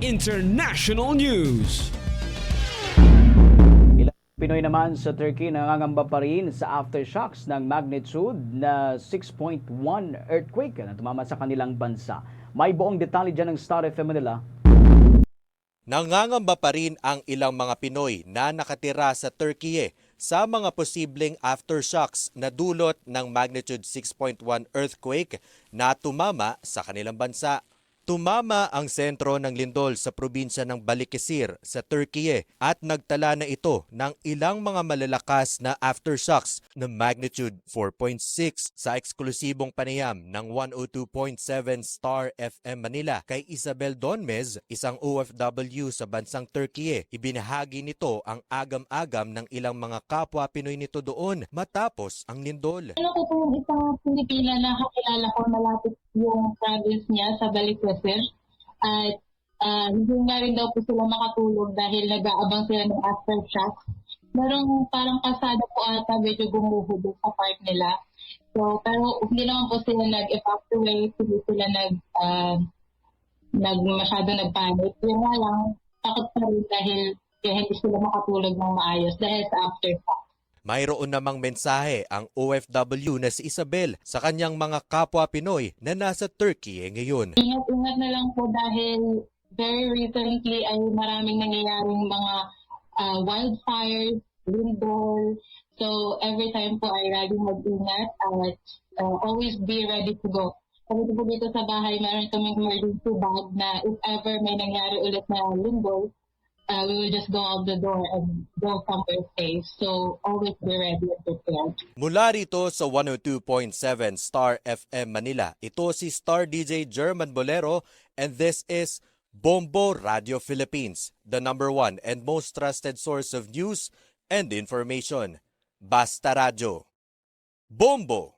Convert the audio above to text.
International News. Ilang Pinoy naman sa Turkey nangangamba pa rin sa aftershocks ng magnitude na 6.1 earthquake na tumama sa kanilang bansa. May buong detalye dyan ng Star FM Manila. Nangangamba pa rin ang ilang mga Pinoy na nakatira sa Turkey sa mga posibleng aftershocks na dulot ng magnitude 6.1 earthquake na tumama sa kanilang bansa. Tumama ang sentro ng lindol sa probinsya ng Balikesir sa Turkey at nagtala na ito ng ilang mga malalakas na aftershocks na magnitude 4.6 sa eksklusibong panayam ng 102.7 Star FM Manila kay Isabel Donmez, isang OFW sa bansang Turkey. Ibinahagi nito ang agam-agam ng ilang mga kapwa Pinoy nito doon matapos ang lindol. Ano po isang Pilipina na kakilala ko malapit yung province niya sa Balikesir. At ah, hindi nga rin daw po sila makatulog dahil nag-aabang sila ng aftershock. Merong parang kasada po ata medyo gumuhubog sa park nila. So, pero hindi naman po sila nag-evacuate, hindi sila nag, ah, nag masyado nagpanic. Yun nga lang, takot pa rin dahil kaya hindi sila makatulog ng maayos dahil sa aftershock. Mayroon namang mensahe ang OFW na si Isabel sa kanyang mga kapwa Pinoy na nasa Turkey ngayon. Ingat-ingat na lang po dahil very recently ay maraming nangyayaring mga ah, wildfires, windfall. So every time po ay laging mag-ingat at ah, always be ready to go. Kami po dito sa bahay, meron kaming emergency bag na if ever may nangyari ulit na lindol, uh, we will just go out the door and go somewhere safe. So always be ready and prepared. Mula rito sa 102.7 Star FM Manila, ito si Star DJ German Bolero and this is Bombo Radio Philippines, the number one and most trusted source of news and information. Basta Radio. Bombo!